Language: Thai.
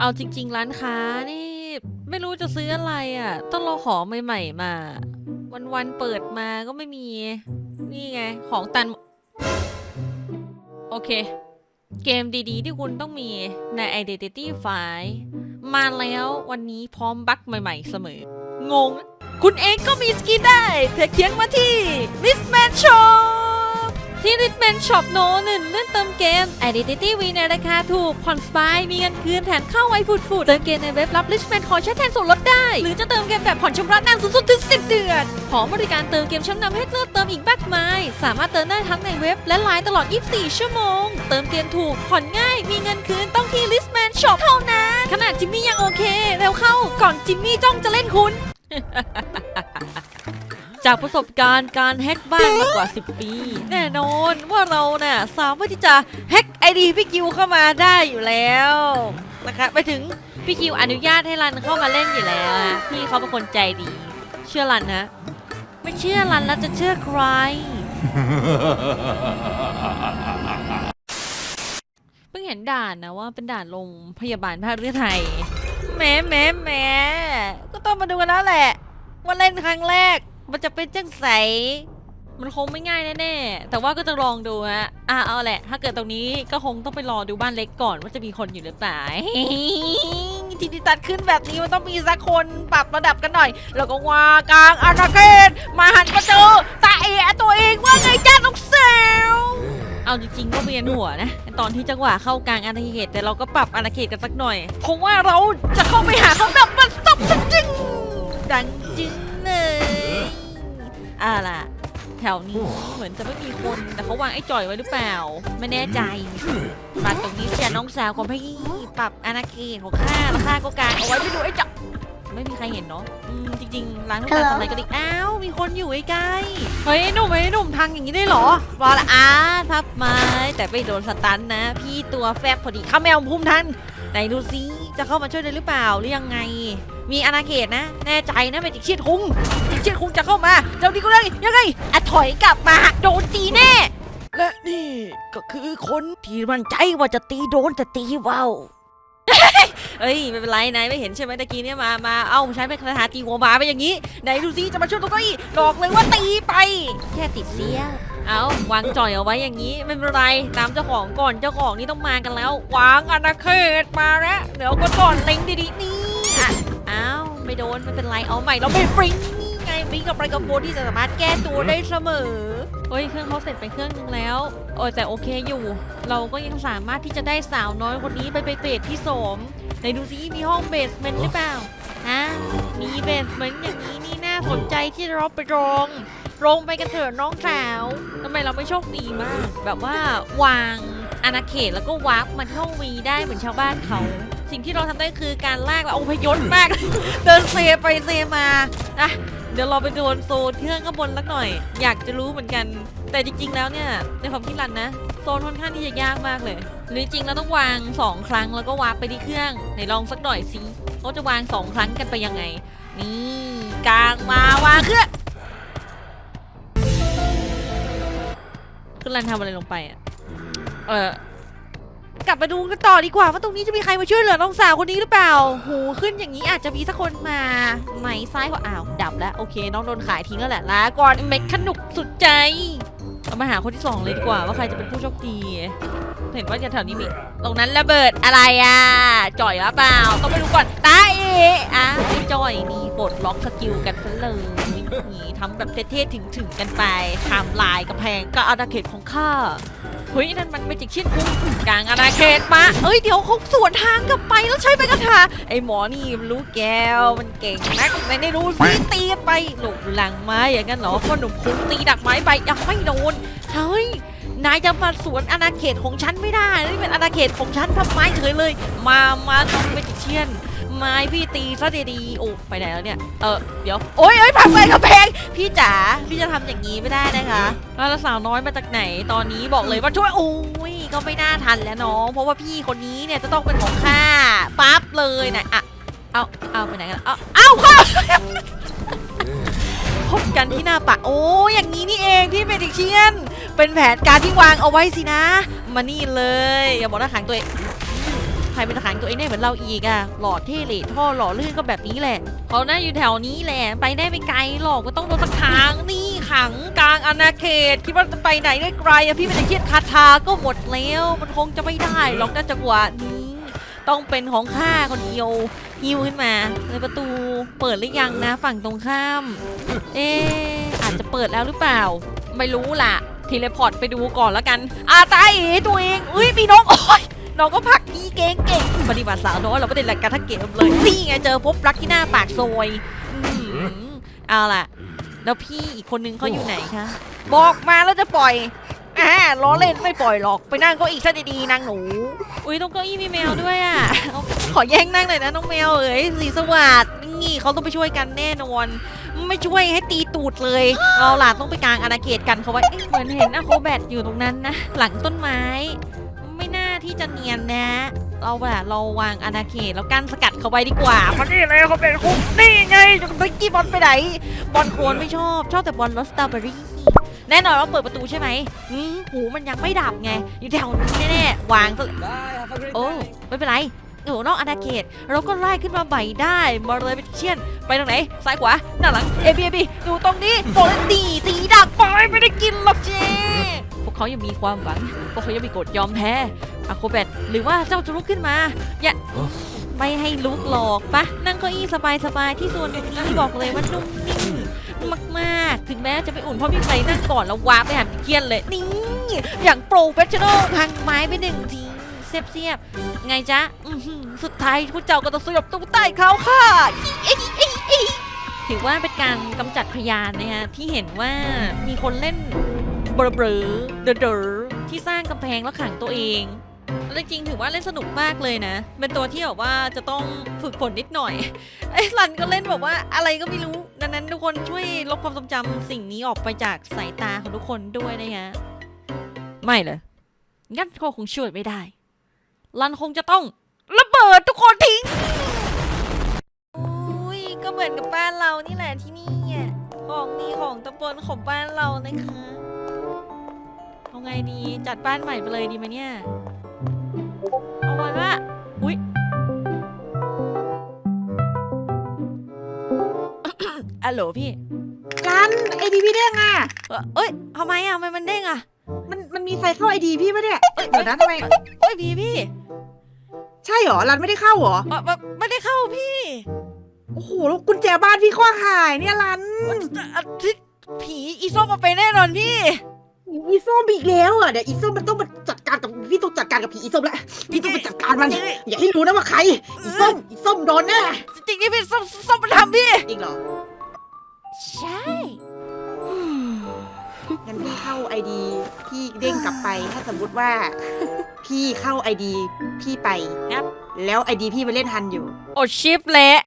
เอาจริง ๆ ร้านค้านี่ ไม่รู้จะซื้ออะไรอะ ต้องรอของใหม่ๆมา วันๆเปิดมาก็ไม่มี นี่ไง ของตัน โอเค เกมดีๆ ที่คุณต้องมีใน Identity File มาแล้ววันนี้พร้อมบั๊กใหม่ๆเสมอ งง คุณเองก็มีสกินได้เพียงเคียงมาที่ Listman Shop ที่ Listman Shop โนหนึ่งเลื่อนเติมเกม Identity V ในราคาถูก ผ่อนสบาย มีเงินคืนแถมเข้าไวฟุดๆเติมเกมในเว็บรับ Listman ขอใช้แทนส่วนลดได้ หรือจะเติมเกมแบบผ่อนชำระนานสูงสุดถึง 10 เดือนพร้อมบริการเติมเกมชั้นนำให้เลือกเติมอีกมากมาย สามารถเติมได้ทั้งในเว็บและไลน์ตลอด 24 ชั่วโมง เติมเกมถูก ผ่อนง่าย มีเงินคืนต้องที่ Listman Shop เท่านั้น ขนาดจิมมี่ยังโอเค เร็วเข้า ก่อนจิมมี่จ้องจะเล่นคุณ จากประสบการณ์การแฮกบ้านมากว่า 10 ปี แน่นอนว่าเราน่ะสามารถที่จะแฮกไอดีพี่กิวเข้ามาได้อยู่แล้วนะคะไปถึงพี่กิวอนุญาตให้รันเข้ามาเล่นอยู่แล้วนะพี่เขาเป็นคนใจดี เชื่อรันนะ ไม่เชื่อรันแล้วจะเชื่อใคร เพิ่งเห็นด่านนะว่าเป็นด่านลงพยาบาลภาคเรือไทยแหมแหมแหมก็ต้องมาดูกันแล้วแหละว่าเล่นครั้งแรก มันจะเป็นจังใส มันคงไม่ง่ายแน่ๆ แต่ว่าก็จะลองดูฮะ อะเอาแหละ ถ้าเกิดตรงนี้ก็คงต้องไปรอดูบ้านเล็กก่อนว่าจะมีคนอยู่หรือเปล่าทีที่ตัดขึ้นแบบนี้มันต้องมีสักคนปรับระดับกันหน่อย แล้วก็ว่ากลางอาณาเขตมาหันมาเจอตาเอะตัวเองว่าไงจ้าลูกสาวเอาจริงๆก็เวียนหัวนะ ตอนที่จังหวะเข้ากลางอาณาเขตแต่เราก็ปรับอาณาเขตกันสักหน่อยคงว่าเราจะเข้าไปหาเขาดับมันสต็อปจริงๆดังจึงเลย อ่าล่ะ แถวนี้เหมือนจะไม่มีคนแต่เขาวางไอ้จ่อยไว้หรือเปล่า ไม่แน่ใจปรับตรงนี้เสียน้องสาวของพี่ปรับอาณาเขตของข้าแล้วข้าก็กางเอาไว้ไปดูไอ้จ่อยไม่มีใครเห็นเนาะอืมจริงๆร้านทุกการทำอะไรก็ดีอ้าวมีคนอยู่ใกล้ๆเฮ้ยหนุ่มไอ้หนุ่มทางอย่างนี้ได้เหรอว่าละอ้าทับไม้แต่ไปโดนสตันนะ พี่ตัวแฟบพอดีข้าแมวพุ่มทันไหนดูซิ จะเข้ามาช่วยได้หรือเปล่าหรือยังไง มีอาณาเขตนะ แน่ใจนะเป็นจิกเชียดคุงจิกเชียดคุงจะเข้ามาเจ้าดีก็เลยยังไงอะถอยกลับมาโดนตีแน่ และนี่ก็คือคนที่มั่นใจว่าจะตีโดนแต่ตีเว้าวเอ้ยไม่เป็นไรนายไม่เห็นใช่ไหมตะกี้เนี่ยมา มา เอ้าใช้เป็นคาถาตีหัวหมาไปอย่างนี้ไหนดูซิจะมาช่วยตัวเก้าอี้บอกเลยว่าตีไป แค่ติดเสีย เอาวางจ่อยเอาไว้อย่างนี้ไม่เป็นไรตามเจ้าของก่อนเจ้าของนี่ต้องมากันแล้ว วางอาณาเขตมาแล้วเดี๋ยวก็ก่อนเล็งดีๆนี่อะอ้าวไม่โดนไม่เป็นไรเอาใหม่เราไม่ฟริ้งนี่ไงฟริงกับไรกับโบที่จะสามารถแก้ตัวได้เสมอเฮ้ยเครื่องเขาเสร็จไปเครื่องนึงแล้วโอ้ยแต่โอเคอยู่ เราก็ยังสามารถที่จะได้สาวน้อยคนนี้ไปไปเบสที่สมไหนดูซิมีห้องเบสเมนต์หรือเปล่าฮะมีเบสเมนต์อย่างนี้นี่น่าสนใจที่เราไปลอง ลงไปกันเถอะน้องสาวทำไมเราไม่โชคดีมาก แบบว่าวางอาณาเขตแล้วก็วาร์ปมาที่ห้องวีได้เหมือนชาวบ้านเขา สิ่งที่เราทำได้คือการลากแบบอพยศมาก เดินเซไปเซมาอะเดี๋ยวเราไปโดนโซนเครื่องข้างบนสักหน่อย อยากจะรู้เหมือนกัน แต่จริงๆแล้วเนี่ยในความคิดรันนะโซนค่อนข้างที่จะยากมากเลย หรือจริงเราต้องวาง 2 ครั้งแล้วก็วาร์ปไปที่เครื่องไหนลองสักหน่อยสิเขาจะวาง 2 ครั้งกันไปยังไง นี่กลางมาวางเครื่อง คือรันทำอะไรลงไปอะ เออกลับมาดูกันต่อดีกว่าว่าตรงนี้จะมีใครมาช่วยเหลือน้องสาวคนนี้หรือเปล่า หูขึ้นอย่างนี้อาจจะมีสักคนมาไหนซ้ายขวาอ้าวดับแล้วโอเค น้องโดนขายทิ้งแล้วแหละลาก่อนเม็ดขนุกสุดใจเรามาหาคนที่สองเลยดีกว่าว่าใครจะเป็นผู้โชคดี เห็นว่าแถวนี้มี ตรงนั้นระเบิดอะไรอะจ่อยหรือเปล่าต้องไปดูก่อนตาเอะอะไอ้จอยนี่ปลดล็อกสกิลกันซะเลยนี่ทำแบบเท่ๆถึงๆกันไปทำลายกระแพงก็อาณาเขตของข้าเฮ้ยนั่นมันเมจิกชิดคุ้มกลางอาณาเขตมาเอ้ยเดี๋ยวเขาสวนทางกลับไปแล้วใช้ไปกระถาไอ้หมอนี่มันรู้แก้วมันเก่งนักไหนได้รู้สิตีไปหลบหลังไม้อย่างนั้นเหรอพ่อหนุ่มคุ้มตีดักไม้ไปยังไม่โดนเฮ้ย นายจะมาสวนอาณาเขตของฉันไม่ได้ นี่เป็นอาณาเขตของฉันทำไมเฉยเลย มา มาทำเมจิเชียนไม้พี่ตีซะดีๆโอ้ไปไหนแล้วเนี่ย เออเดี๋ยว โอ๊ยโอ๊ยผักไปกระแพง พี่จ๋า พี่จะทำอย่างนี้ไม่ได้นะคะ แล้วสาวน้อยมาจากไหน ตอนนี้บอกเลยว่าช่วยโอ้ย ก็ไม่น่าทันแล้วน้อง เพราะว่าพี่คนนี้เนี่ยจะต้องเป็นของข้า ปั๊บเลยนะอะ เอา เอาไปไหนกัน เอาเอาค่ะพบกันที่หน้าปะโอ้อย่างนี้นี่เองพี่เมดิกเชียน เป็นแผนการที่วางเอาไว้สินะ มานี่เลย อย่าบอกนะขังตัวเองใครเป็นขังตัวเองได้เหมือนเราอีกอะหล่อเท่เล่ท่อหล่อลื่นก็แบบนี้แหละเขาน่าอยู่แถวนี้แหละ ไปได้ไม่ไกลหรอกก็ต้องโดนตะขังนี่ขังกลางอาณาเขตคิดว่าจะไปไหนได้ไกลอะพี่เป็นเชียนคาถาก็หมดแล้ว มันคงจะไม่ได้หรอกน่าจังหวะนี้ ต้องเป็นของข้าคนเดียวฮิวขึ้นมาในประตูเปิดหรือยังนะฝั่งตรงข้าม เอ๊อาจจะเปิดแล้วหรือเปล่า ไม่รู้ล่ะ ทีเลพอร์ตไปดูก่อนแล้วกันอาตายเอ๋ตัวเองอุ้ยมีน้องโอ้ยน้องก็ผลักพี่เก่งเก่งปฏิบัติสาวน้อยเราไม่ได้หลักการทักเกมเลยนี่ไงเจอพบรักที่หน้าปากซอยอืมเอาล่ะ แล้วพี่อีกคนนึงเขาอยู่ไหนคะ บอกมาแล้วจะปล่อยอ่าล้อเล่นไม่ปล่อยหรอก ไปนั่งเก็อีกซะดีๆนางหนู อุ้ยตรงเก้าอี้มีแมวด้วยอะเอาขอแย่งนั่งหน่อยนะน้องแมวเอ๋ยสีสวัสด นี่เขาต้องไปช่วยกันแน่นอน ไม่ช่วยให้ตีตูดเลย เราล่ะต้องไปกลางอาณาเขตกันเขาไว้เอ๊ะเหมือนเห็นอะโคแบทอยู่ตรงนั้นนะ หลังต้นไม้ ไม่น่าที่จะเนียนนะ เราแบบเราวางอาณาเขตแล้วกั้นสกัดเขาไว้ดีกว่าเพราะนี่เลยเขาเป็นคุกนี่ไงจะไปกี้บอลไปไหน บอลโคลนไม่ชอบ ชอบแต่บอลรสสตรอเบอรี่ แน่นอนว่าเปิดประตูใช่ไหมอืมหูมันยังไม่ดับไง อยู่แถวนี้แน่ๆวางซะโอ้ ไม่เป็นไร อยู่นอกอาณาเขตเราก็ไล่ขึ้นมาใหม่ได้มาเลยเป็นเชียนไปทางไหนซ้ายขวาหน้าหลังเอบีเอบีอยู่ตรงนี้โปรตีตีดับไปไม่ได้กินหรอกเจพวกเขายังมีความหวังพวกเขายังมีกฎยอมแพ้อะโคแบทหรือว่าเจ้าจะลุกขึ้นมาอย่าไม่ให้ลุกหรอกปะนั่งเก้าอี้สบายๆที่ส่วนตรงนี้บอกเลยว่านุ่มนิ่มมากๆ ถึงแม้จะไปอุ่นเพราะพี่ไปนั่งก่อนแล้ววาร์ปไปหาพี่เคียนเลยนี่อย่างโปรเฟชชั่นอลพังไม้ไปหนึ่งทีเสียบเสียบๆ ไงจ๊ะสุดท้ายพวกเจ้าก็ต้องสยบตู้ใต้เขาค่ะ ถือว่าเป็นการกำจัดพยานนะฮะที่เห็นว่ามีคนเล่นเบลอๆเดอๆที่สร้างกำแพงแล้วขังตัวเองแล้วจริงถือว่าเล่นสนุกมากเลยนะ เป็นตัวที่แบบว่าจะต้องฝึกฝนนิดหน่อย ไอ้รันก็เล่นแบบว่าอะไรก็ไม่รู้ ดังนั้นทุกคนช่วยลบความทรงจำสิ่งนี้ออกไปจากสายตาของทุกคนด้วยนะฮะ ไม่เลยงั้นก็คงช่วยไม่ได้ รันคงจะต้องระเบิดทุกคนทิ้งอุ้ยก็เหมือนกับบ้านเรานี่แหละที่นี่อะของดีของตำบลของบ้านเรานะคะเอาไงดีจัดบ้านใหม่ไปเลยดีไหมเนี่ยเอาไว้ว่าอุ้ยอัลโหลพี่ร้านไอดีพี่เด้งอะ เอ่อเอ้ยทำไมอะทำไมมันเด้งอะมันมันมีไซเคิลไอดีพี่ปะเนี่ยเดี๋ยวนะทำไม เอ้ยพี่พี่ ใช่เหรอร้านไม่ได้เข้าเหรอเอ่อไม่ไม่ได้เข้าพี่โอ้โหแล้วกุญแจบ้านพี่ก็หายเนี่ยร้านอะที่ผีอีส้มมาไปแน่นอนพี่ อีส้มอีกแล้วอะเดี๋ยวอีส้มมันต้องมาจัดการกับพี่ต้องจัดการกับผีอีส้มแล้วพี่ต้องไปจัดการมันอย่าให้รู้นะว่าใครอีส้มอีส้มโดนแน่จริงๆนี่พี่ส้มส้มมันทำพี่จริงเหรอใช่งั้นพี่เข้าไอดีพี่เด้งกลับไปถ้าสมมติว่า พี่เข้าไอดีพี่ไปแล้วไอดีพี่ไปเล่นฮันอยู่อดชิปเละ